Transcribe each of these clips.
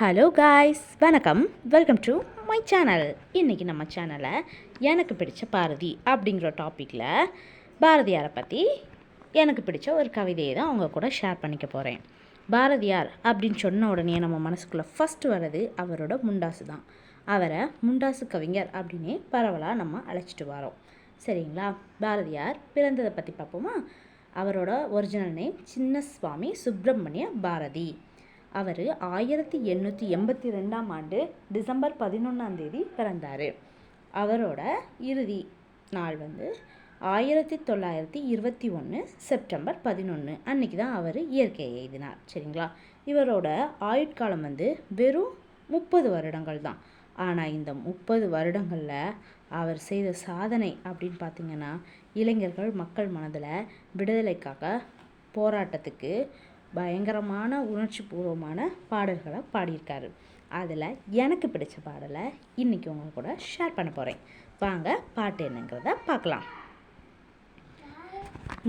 Hello guys வணக்கம். Welcome to my channel இன்றைக்கி நம்ம சேனலை எனக்கு பிடிச்ச பாரதி அப்படிங்கிற டாப்பிக்கில் பாரதியாரை பற்றி எனக்கு பிடிச்ச ஒரு கவிதையை தான் அவங்க கூட ஷேர் பண்ணிக்க போகிறேன் பாரதியார் அப்படின்னு சொன்ன உடனே நம்ம மனசுக்குள்ளே ஃபஸ்ட்டு வர்றது அவரோட முண்டாசு தான். அவரை முண்டாசு கவிஞர் அப்படின்னே பரவலாக நம்ம அழைச்சிட்டு வரோம். சரிங்களா? பாரதியார் பிறந்ததை பற்றி பார்ப்போமா? அவரோட ஒரிஜினல் நேம் சின்ன சுவாமி சுப்பிரமணிய பாரதி. அவர் ஆயிரத்தி எண்ணூற்றி எண்பத்தி ரெண்டாம் ஆண்டு டிசம்பர் பதினொன்றாம் தேதி பிறந்தார். அவரோட இறுதி நாள் வந்து ஆயிரத்தி தொள்ளாயிரத்தி இருபத்தி ஒன்று செப்டம்பர் பதினொன்று அன்னைக்கு தான் அவர் இயற்கையை எழுதினார் சரிங்களா? இவரோட ஆயுட்காலம் வந்து வெறும் முப்பது வருடங்கள் தான். ஆனால் இந்த முப்பது வருடங்களில் அவர் செய்த சாதனை அப்படின்னு பார்த்திங்கன்னா இளைஞர்கள் மக்கள் மனதில் விடுதலைக்காக போராட்டத்துக்கு பயங்கரமான உணர்ச்சி பூர்வமான பாடல்களை பாடியிருக்காரு. அதில் எனக்கு பிடிச்ச பாடலை இன்றைக்கி உங்கள் கூட ஷேர் பண்ண போகிறேன் வாங்க பாட்டு என்னங்கிறத பார்க்கலாம்.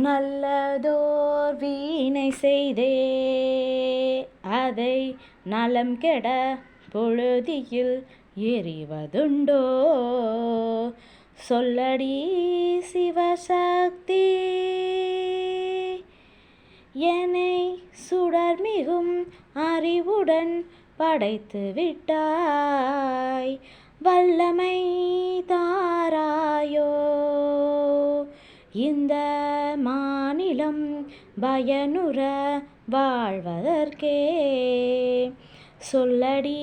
நல்லதோர் வீணை செய்தே அதை நலம் கெட பொழுதியில் எறிவதுண்டோ? சொல்லடி சிவசக்தி என்னை சுடர் மிகும் அறிவுடன் படைத்து விட்டாய். வல்லமை தாராயோ இந்த மாநிலம் பயனுற வாழ்வதற்கே. சொல்லடி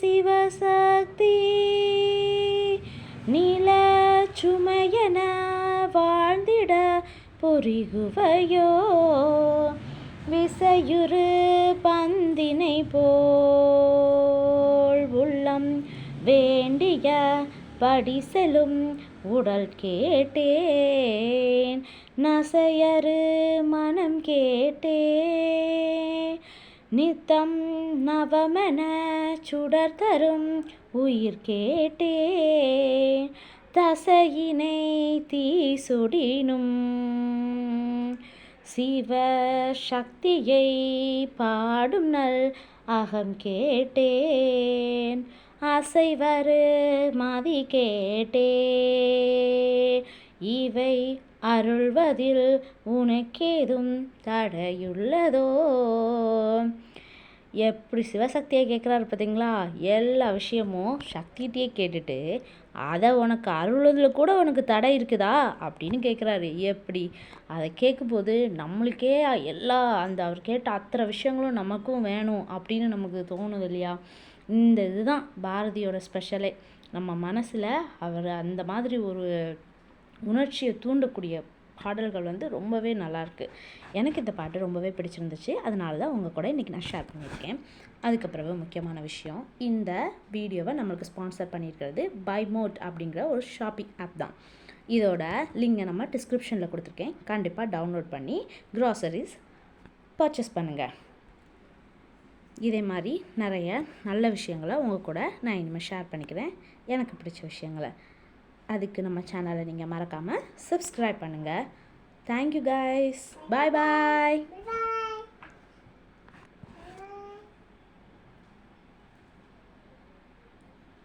சிவசக்தி நில சுமையன வாழ்ந்திட பொறிகுவையோ விசையுறு பந்தினை போல் உள்ளம் வேண்டிய படிசலும் உடல் கேட்டேன். நசையறு மனம் கேட்டே. நித்தம் நவமென சுடர் தரும் உயிர் கேட்டேன் தசையினை தீ சுடினும் சிவ சக்தியை பாடும் நல் அகம் கேட்டேன். அசைவரு மதி கேட்டே இவை அருள்வதில் உனக்கேதும் தடையுள்ளதோ? எப்படி சிவசக்தியை கேட்குறாரு பார்த்தீங்களா? எல்லா விஷயமும் சக்திகிட்டே கேட்டுட்டு அதை உனக்கு அருள்வதில் கூட உனக்கு தடை இருக்குதா? அப்படின்னு கேட்குறாரு. எப்படி? அதை கேட்கும்போது நம்மளுக்கே எல்லா அந்த அவர் கேட்ட அத்தனை விஷயங்களும் நமக்கும் வேணும் அப்படின்னு நமக்கு தோணுது இல்லையா? இந்த இதுதான் பாரதியோட ஸ்பெஷலே நம்ம மனசில் அவர் அந்த மாதிரி ஒரு உணர்ச்சியை தூண்டக்கூடிய பாடல்கள் வந்து ரொம்பவே நல்லாயிருக்கு. எனக்கு இந்த பாட்டு ரொம்பவே பிடிச்சிருந்துச்சு. அதனால தான் உங்கள் கூட இன்றைக்கி நான் ஷேர் பண்ணியிருக்கேன். அதுக்கப்புறமே முக்கியமான விஷயம் இந்த வீடியோவை நம்மளுக்கு ஸ்பான்சர் பண்ணியிருக்கிறது பை மோட் அப்படிங்கிற ஒரு ஷாப்பிங் ஆப் தான். இதோட லிங்கை நம்ம டிஸ்கிரிப்ஷனில் கொடுத்துருக்கேன். கண்டிப்பாக டவுன்லோட் பண்ணி க்ராசரிஸ் பர்ச்சேஸ் பண்ணுங்கள் இதே மாதிரி நிறைய நல்ல விஷயங்களை உங்கள் கூட நான் இனிமேல் ஷேர் பண்ணிக்கிறேன். எனக்கு பிடிச்ச விஷயங்களை. அதுக்கு நம்ம சேனலை நீங்கள் மறக்காமல் சப்ஸ்கிரைப் பண்ணுங்கள் தேங்க்யூ கைஸ் பாய் பாய்